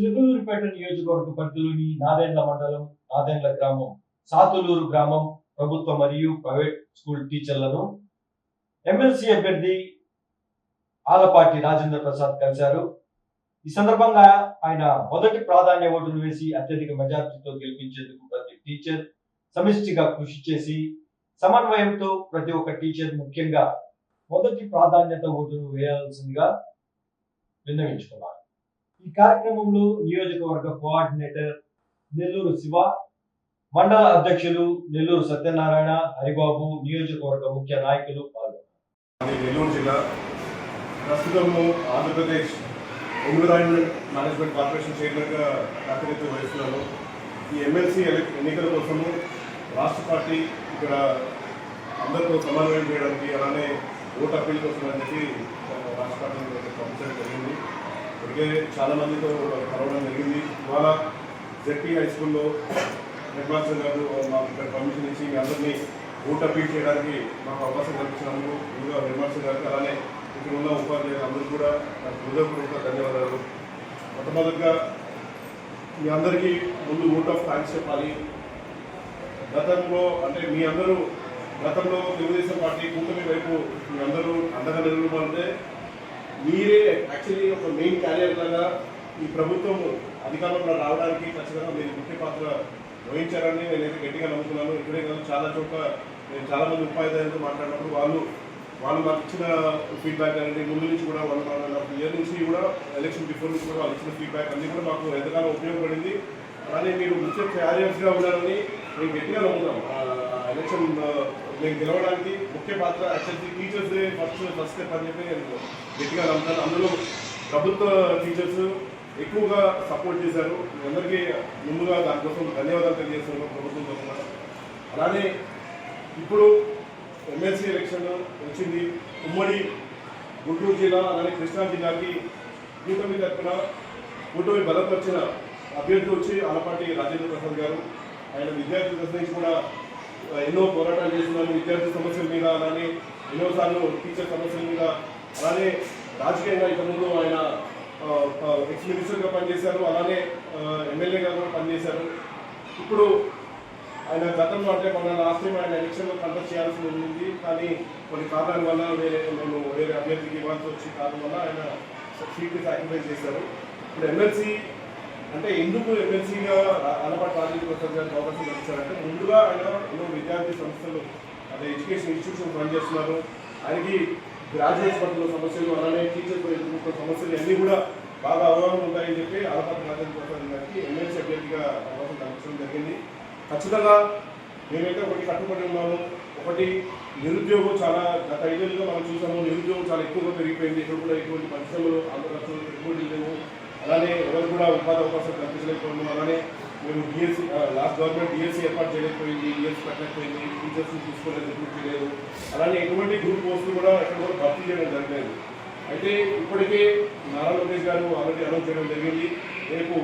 చిలుకలూరుపేట నియోజకవర్గ పరిధిలోని నాదెండ్ల మండలం నాదెండ్ల గ్రామం సాతులూరు గ్రామం ప్రభుత్వ మరియు ప్రైవేట్ స్కూల్ టీచర్లను ఎమ్మెల్సీ అభ్యర్థి ఆలపాటి రాజేంద్ర ప్రసాద్ కలిశారు. ఈ సందర్భంగా ఆయన మొదటి ప్రాధాన్య ఓటును వేసి అత్యధిక మెజార్టీతో గెలిపించేందుకు ప్రతి టీచర్ సమిష్టిగా కృషి చేసి సమన్వయంతో ప్రతి ఒక్క టీచర్ ముఖ్యంగా మొదటి ప్రాధాన్యత ఓటును వేయాల్సిందిగా విన్నవించుకున్నారు. ఈ కార్యక్రమంలో నియోజకవర్గ కోఆర్డినేటర్ నెల్లూరు శివ మండల అధ్యక్షులు నెల్లూరు సత్యనారాయణ హరిబాబు నియోజకవర్గ ముఖ్య నాయకులు పాల్గొన్నారు. నెల్లూరు జిల్లా ప్రస్తుతము ఆంధ్రప్రదేశ్ ఎన్విరాన్మెంట్ మేనేజ్మెంట్ కార్పొరేషన్ చైర్మన్గా ప్రాతినిధ్యం వహిస్తున్నాను ఈ ఎమ్మెల్సీ ఎన్నికల కోసము రాష్ట్ర పార్టీ ఇక్కడ అందరితో సమన్వయం చేయడానికి అలానే ఓటు అప్పీల్ కోసం అని చెప్పి రాష్ట్ర పార్టీ పంపించడం జరిగింది. అందుకే చాలా మందితో కలవడం జరిగింది. ఇవాళ జెడ్పీ హై స్కూల్లో హెడ్మాస్టర్ గారు మాకు ఇక్కడ పర్మిషన్ ఇచ్చి మీ అందరినీ ఓట్ అప్పీల్ చేయడానికి మాకు అవకాశం కల్పించినందుకు ముందుగా హెడ్మాస్టర్ గారికి అలానే ఇక్కడ ఉన్న ఉపాధ్యాయులు అందరూ కూడా నాకు హృదయపూర్వక ధన్యవాదాలు. మొట్టమొదటిగా మీ అందరికీ ముందు ఓట్ ఆఫ్ థ్యాంక్స్ చెప్పాలి. గతంలో అంటే మీ అందరూ గతంలో తెలుగుదేశం పార్టీ కూటమి వైపు మీ అందరూ అండగా నిలబడితే మీరే యాక్చువల్లీ ఒక మెయిన్ క్యారియర్ లాగా ఈ ప్రభుత్వం అధికారంలో రావడానికి ఖచ్చితంగా మీరు ముఖ్య పాత్ర వహించారని నేనైతే గట్టిగా నమ్ముతున్నాను. ఇక్కడే కాదు చాలా చోట్ల నేను చాలా మంది ఉపాధ్యాయులతో మాట్లాడినప్పుడు వాళ్ళు వాళ్ళు మాకు ఇచ్చిన ఫీడ్బ్యాక్ అనేది ముందు నుంచి కూడా వాళ్ళు నాకు ఇయర్ నుంచి కూడా ఎలక్షన్ బిఫోర్ నుంచి కూడా వాళ్ళు ఇచ్చిన ఫీడ్బ్యాక్ అన్నీ కూడా మాకు ఎంతగానో ఉపయోగపడింది. అలానే మీరు ముఖ్య క్యారియర్స్గా ఉండాలని మేము గట్టిగా నమ్ముతాం ఎలక్షన్ ఆ, గెలవడానికి ముఖ్య పాత్ర actually teachers day first first step అని చెప్పి నేను గట్టిగా నమ్ముతాను అందులో ప్రభుత్వ టీచర్స్ ఎక్కువగా సపోర్ట్ చేశారు. అందరికీ ముందుగా దానికోసం ధన్యవాదాలు తెలియజేస్తున్నాను ప్రభుత్వం తరఫున. అలానే ఇప్పుడు ఎమ్మెల్సీ ఎలక్షన్ వచ్చింది. ఉమ్మడి గుంటూరు జిల్లా అలానే కృష్ణా జిల్లాకి కూటమి తరఫున కూటమి బలపరిచిన అభ్యర్థి వచ్చి ఆలపాటి రాజేంద్ర ప్రసాద్ గారు. ఆయన విద్యార్థుల దశ నుంచి కూడా ఎన్నో పోరాటాలు చేస్తున్నారు విద్యార్థి సమస్యల మీద అలానే ఎన్నోసార్లు టీచర్ సమస్యల మీద అలానే రాజకీయంగా ఇంతకుముందు ఆయన ఎక్స్ మినిస్టర్గా పనిచేశారు అలానే ఎమ్మెల్యేగా కూడా పనిచేశారు. ఇప్పుడు ఆయన గతంలో అంటే మన లాస్ట్ టైం ఆయన ఎలక్షన్లో కంటెస్ట్ చేయాల్సి ఉంది కానీ కొన్ని కారణాల వల్ల వేరే మేము వేరే అభ్యర్థికి ఇవ్వాల్సి వచ్చి కారణం వల్ల ఆయన సీట్ని సాక్రిఫైస్ చేశారు. ఇప్పుడు ఎమ్మెల్సీ అంటే ఎందుకు ఎమ్మెల్సీగా అలవాటు రాజకీయ ప్రసాద్ గారు అవకాశం వచ్చారంటే ముందుగా ఆయన ఎన్నో విద్యార్థి సంస్థలు అదే ఎడ్యుకేషన్ ఇన్స్టిట్యూషన్ పనిచేస్తున్నారు. ఆయనకి గ్రాడ్యుయేట్స్ పట్ల సమస్యలు అలానే టీచర్ ఎదుర్కొన్న సమస్యలు అన్నీ కూడా బాగా అవగాహన ఉంటాయని చెప్పి అలపాటి రాజేంద్ర ప్రసాద్ గారికి ఎమ్మెల్సీ అభ్యర్థిగా అవకాశం కల్పించడం జరిగింది. ఖచ్చితంగా మేమైతే ఒకటి కట్టుబడి ఉన్నాము. ఒకటి నిరుద్యోగం చాలా గత ఐదేళ్ళుగా మనం చూసాము నిరుద్యోగం చాలా ఎక్కువగా పెరిగిపోయింది. ఇక్కడ కూడా ఎటువంటి పరిశ్రమలు ఆంధ్రప్రదేశ్లో ఎటువంటి లేవు. అలానే ఎవరు కూడా ఉపాధి అవకాశం కల్పించలేకపోవడం అలానే మేము డిఎస్సీ లాస్ట్ గవర్నమెంట్ డిఎస్సీ ఏర్పాటు చేయలేకపోయింది డిఎస్సీ పెట్టలేకపోయింది టీచర్స్ తీసుకోలేదు రిక్రూట్ చేయలేదు. అలానే ఎటువంటి గ్రూప్ పోస్టులు కూడా ఎక్కడ కూడా భర్తీ చేయడం జరగలేదు. అయితే ఇప్పటికే నారా లోకేష్ గారు ఆల్రెడీ అనౌన్స్ చేయడం జరిగింది. రేపు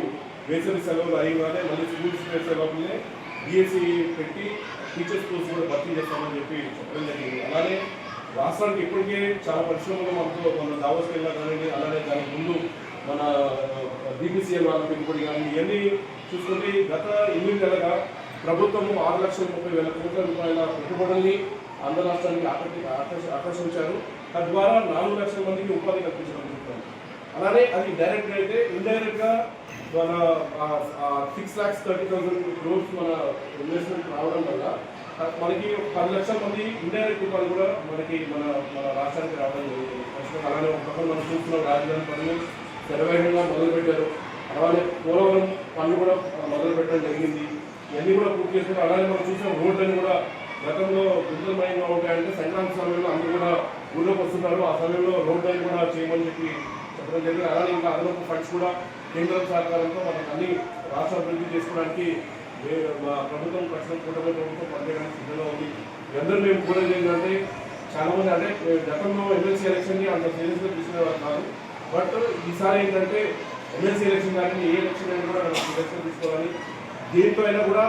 వేసవి సెలవులు అయ్యగానే మళ్ళీ స్కూల్స్ సెలవులనే డిఎస్సీ పెట్టి టీచర్స్ కోర్స్ కూడా భర్తీ చేస్తామని చెప్పి చెప్పడం జరిగింది. అలానే రాష్ట్రానికి ఇప్పటికే చాలా పరిశ్రమలు మనతో మన దావోస్కి వెళ్ళినా కానివ్వండి అలానే దానికి ముందు మన బీపీసీఎల్ వాళ్ళ పెంపుడు కానీ ఇవన్నీ చూసుకుంటే గత ఎనిమిది నెలగా ప్రభుత్వము ఆరు లక్షల ముప్పై వేల కోట్ల రూపాయల పెట్టుబడుల్ని ఆంధ్ర రాష్ట్రానికి ఆకర్షి ఆకర్షి ఆకర్షించారు. తద్వారా నాలుగు లక్షల మందికి ఉపాధి కల్పించడం జరుగుతుంది. అలానే అది డైరెక్ట్ అయితే ఇండైరెక్ట్గా మన six lakhs thirty thousand crores మన ఇన్వెస్ట్మెంట్ రావడం వల్ల మనకి పది లక్షల మంది ఇండైరెక్ట్ ఉపాధి కూడా మనకి మన మన రాష్ట్రానికి రావడం జరిగింది అలానే ఒక పక్కన మనం చూస్తున్నాం రాజధాని పనులు. శరవేగంగా మొదలుపెట్టారు. అలానే పోలవరం పనులు కూడా మొదలు పెట్టడం జరిగింది. ఇవన్నీ కూడా పూర్తి చేసుకుని అలానే మనం చూసిన రోడ్లన్నీ కూడా గతంలో గుంతలమయంగా ఉంటాయంటే సంక్రాంతి సమయంలో అందరూ కూడా ఊళ్ళోకి వస్తున్నారు. ఆ సమయంలో రోడ్లన్నీ కూడా చేయమని చెప్పి చెప్పడం జరిగింది. అలానే ఇంకా అదనపు ఫండ్స్ కూడా కేంద్రం సహకారంతో మనకు అన్ని రాష్ట్ర అభివృద్ధి చేసుకోవడానికి మా ప్రభుత్వం ఖచ్చితంగా కూటమి ప్రభుత్వం పనిచేయడానికి సిద్ధంగా ఉంది. మీ మేము కూడా ఏంటంటే చాలా మంది అంటే గతంలో ఎమ్మెల్సీ ఎలక్షన్ని అంత సీరియస్గా తీసుకునేవారు కాదు. బట్ ఈసారి ఏంటంటే ఎమ్మెల్సీ ఎలక్షన్ కానీ ఏ ఎలక్షన్ అయినా కూడా మనం తీసుకోవాలి. దీంట్లో అయినా కూడా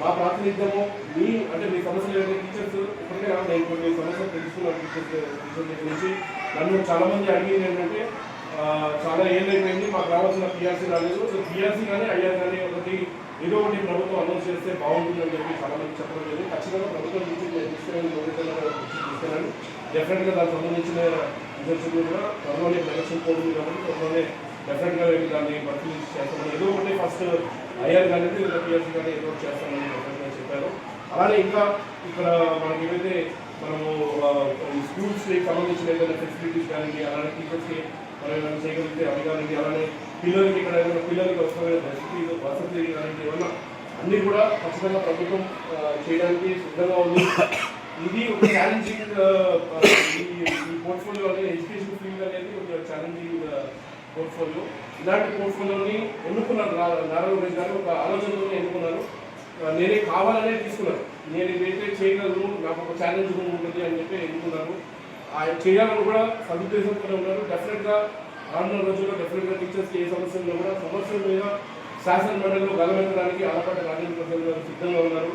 మా ప్రాతినిధ్యము మీ అంటే మీ సమస్యలు ఏంటంటే టీచర్స్ ఇప్పటికే నాకు నేను కొన్ని సమస్యలు తెలుసుకున్నాను టీచర్స్ టీచర్స్ దగ్గర నుంచి నన్ను చాలా మంది అడిగింది ఏంటంటే చాలా ఏళ్ళు అయిపోయింది మా కావాల్సిన పిఆర్సీ రాలేదు. సో పిఆర్సీ కానీ ఐఆర్ కానీ ఒకటి ఏదో ఒకటి ప్రభుత్వం అనౌన్స్ చేస్తే బాగుంటుందని చెప్పి చాలా మంది చెప్పడం లేదు. ఖచ్చితంగా ప్రభుత్వం నుంచి నేను తీసుకురాని తీసుకురాను. డెఫినెట్గా దానికి సంబంధించిన రిజల్ట్స్ కూడా. త్వరలోనే ప్రదర్శన పోతుంది కాబట్టి త్వరలోనే డెఫినెట్గా వెళ్ళి దాన్ని పరిశీలించి చేస్తామని ఏదో ఒకటి ఫస్ట్ ఐఆర్ కానీ లేదా పిఆర్సీ కానీ ఏదో ఒకటి చేస్తామని డెఫినెట్గా చెప్పారు. అలానే ఇంకా ఇక్కడ మనకి ఏవైతే మనము స్కూల్స్కి సంబంధించిన ఏదైనా ఫెసిలిటీస్ కానీ అలానే టీచర్స్కి మనం ఏమైనా చేయగలిగితే అవి కానీ అలానే పిల్లలకి ఇక్కడ ఏమైనా పిల్లలకి అవసరమైన వసతి వసతి కానీ ఏమన్నా అన్నీ కూడా ఖచ్చితంగా ప్రభుత్వం చేయడానికి సిద్ధంగా ఉంది. ఇది ఒక ఛాలెంజింగ్ uh, uh, ఈ పోర్ట్ఫోలియో అనేది ఎడ్యుకేషన్ ఫీల్డ్ అనేది ఒక ఛాలెంజింగ్ పోర్ట్ఫోలియో uh, ఇలాంటి పోర్ట్ఫోలియోని ఎన్నుకున్నారు? రా- నారా లోకేష్ గారు ఒక ఆలోచనతోనే ఎన్నుకున్నారు. నేనే కావాలనే తీసుకున్నాను. నేను ఇదైతే చేయగలను నాకు ఒక ఛాలెంజ్ ఉంటుంది అని చెప్పి ఎన్నుకున్నాను ఆయన చేయాలని కూడా సదుద్దేశంతో ఉన్నారు. డెఫినెట్గా రానున్న రోజుల్లో డెఫినెట్గా టీచర్స్కి ఏ సమస్యలు కూడా సమస్యల మీద శాసన మండలిలో గలమెత్తడానికి ఆలపాటి రాజేంద్ర ప్రసాద్ గారు సిద్ధంగా ఉన్నారు.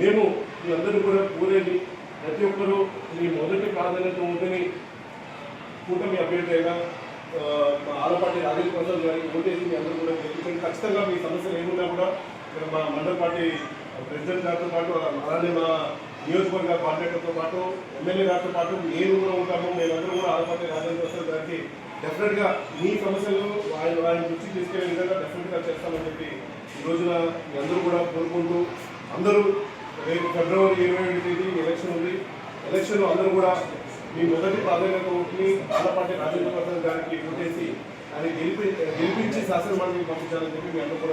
మేము మీ అందరూ కూడా కోరేది ప్రతి ఒక్కరూ మీ మొదటి ప్రాధాన్యత ఓటుని కూటమి అభ్యర్థి అయినా మా ఆలపాటి రాజేంద్ర ప్రసాద్ గారికి ఓటేసి మీ అందరూ కూడా గెలిపించండి. ఖచ్చితంగా మీ సమస్యలు ఏమున్నా కూడా ఇక్కడ మా మండల పార్టీ ప్రెసిడెంట్ గారితో పాటు అలానే మా నియోజకవర్గ కాంట్రాక్టర్తో పాటు ఎమ్మెల్యే గారితో పాటు నేను కూడా ఉంటాము. మేమందరం కూడా ఆలపాటి రాజేంద్ర ప్రసాద్ గారికి డెఫినెట్గా మీ సమస్యలు ఆయన ఆయన దృష్టికి తీసుకెళ్ళే విధంగా డెఫినెట్గా చేస్తామని చెప్పి ఈ రోజున మీ అందరూ కూడా కోరుకుంటూ అందరూ రేపు ఫిబ్రవరి ఇరవై ఏడు తేదీ ఎలక్షన్ ఉంది. ఎలక్షన్లో అందరూ కూడా మీ మొదటి ప్రాధాన్యత ఓట్ని ఆలపాటి రాజేంద్ర ప్రసాద్ గారికి ఓటేసి ఆయన గెలిపి గెలిపించి శాసనమండలికి పంపించాలని చెప్పి మీ అందరూ కూడా